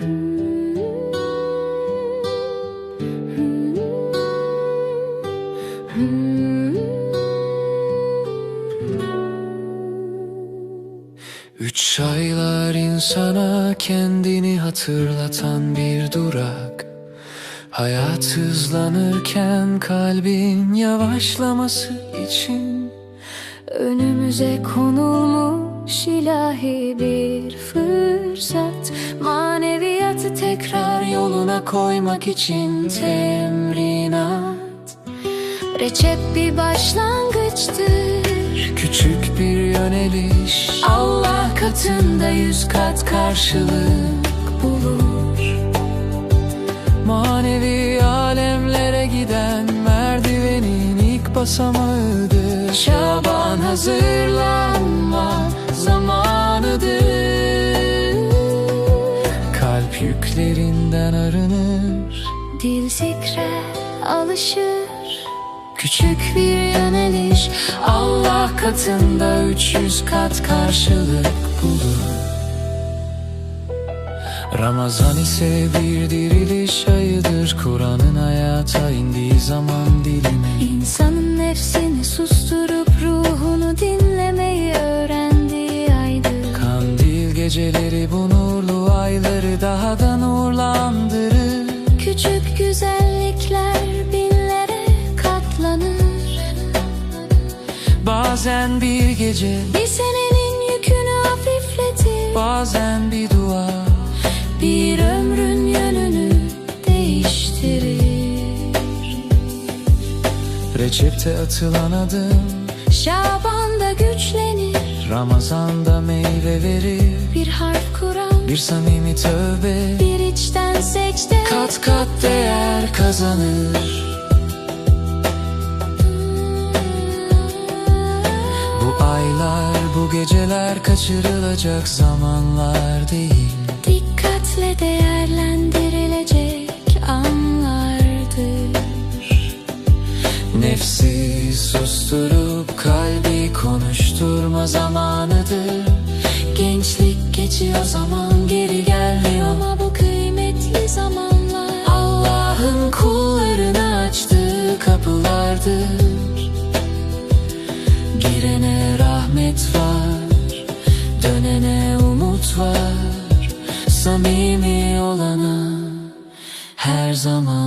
Üç aylar insana kendini hatırlatan bir durak. Hayat hızlanırken kalbin yavaşlaması için Önümüze konulmuş ilahi bir fırsat yoluna koymak için temrinat Recep bir başlangıçtır. Küçük bir yöneliş. Allah katında yüz kat karşılık bulur. Manevi alemlere giden merdivenin ilk basamağıdır Şaban hazırlanma yüklerinden arınır. Dil zikre alışır. Küçük bir yöneliş Allah katında 300 kat karşılık bulur. Ramazan ise bir diriliş ayıdır. Kur'an'ın hayata indiği zaman dilime İnsanın nefsini susturup geceleri bu nurlu ayları daha da nurlandırır Küçük güzellikler binlere katlanır. Bazen bir gece Bir senenin yükünü hafifletir. Bazen bir dua Bir ömrün yönünü değiştirir. Recep'te atılan adım Şaban'da güçlenir Ramazan'da meyve verir Bir harf Kur'an Bir samimi tövbe Bir içten secde. Kat kat değer kazanır. Bu aylar bu geceler kaçırılacak zamanlar değil. Dikkatle değerlendirilecek anlardır. Nefsi susturup kalbi konuşturma zamanıdır. Gençlik geçiyor zaman geri gelmiyor. Ama bu kıymetli zamanlar Allah'ın kullarına açtığı kapılardır. Girene rahmet var Dönene umut var. Samimi olana her zaman